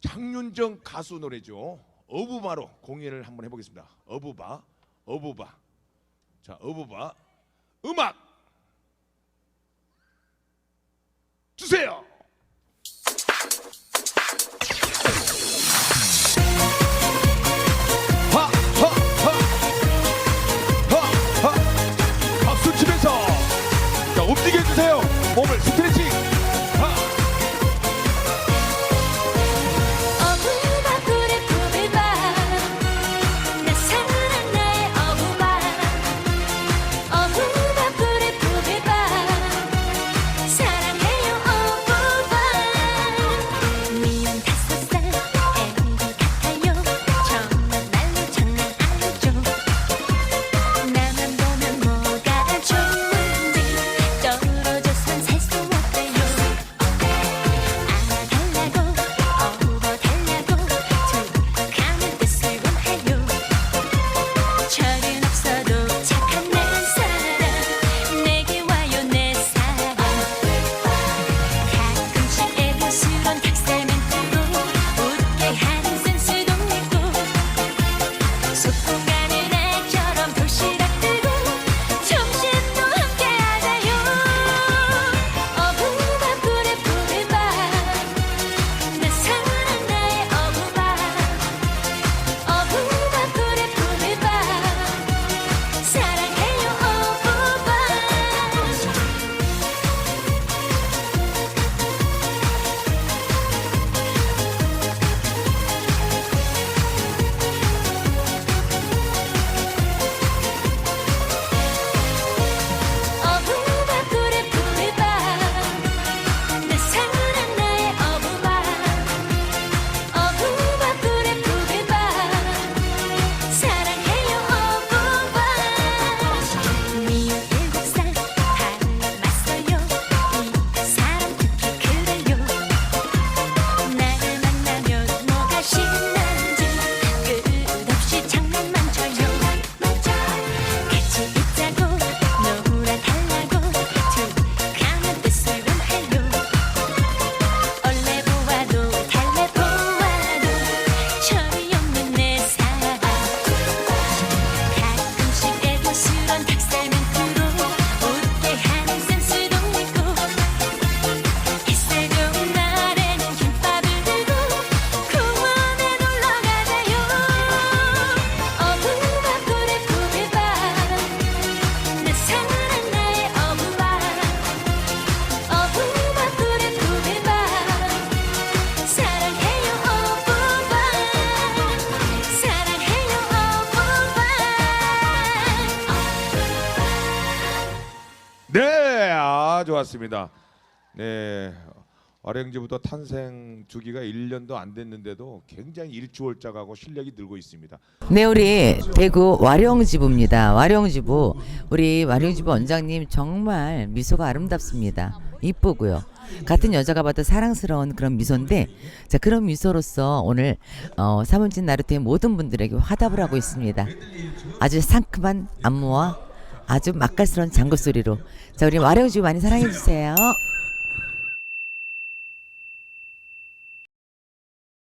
장윤정 가수 노래죠. 어부바로 공연을 한번 해보겠습니다. 어부바, 어부바. 자, 어부바 음악 주세요. 네, 아 좋았습니다. 네, 와령지부터 탄생 주기가 1년도 안 됐는데도 굉장히 일주월장하고 실력이 늘고 있습니다. 네, 우리 대구 와령지부입니다. 와령지부 우리 와령지부 원장님 정말 미소가 아름답습니다. 이쁘고요. 같은 여자가 봐도 사랑스러운 그런 미소인데 자 그런 미소로서 오늘 어, 사문진 나루테의 모든 분들에게 화답을 하고 있습니다. 아주 상큼한 안무와 아주 맛깔스러운 장구 소리로 자 우리 와령지부 많이 사랑해 주세요.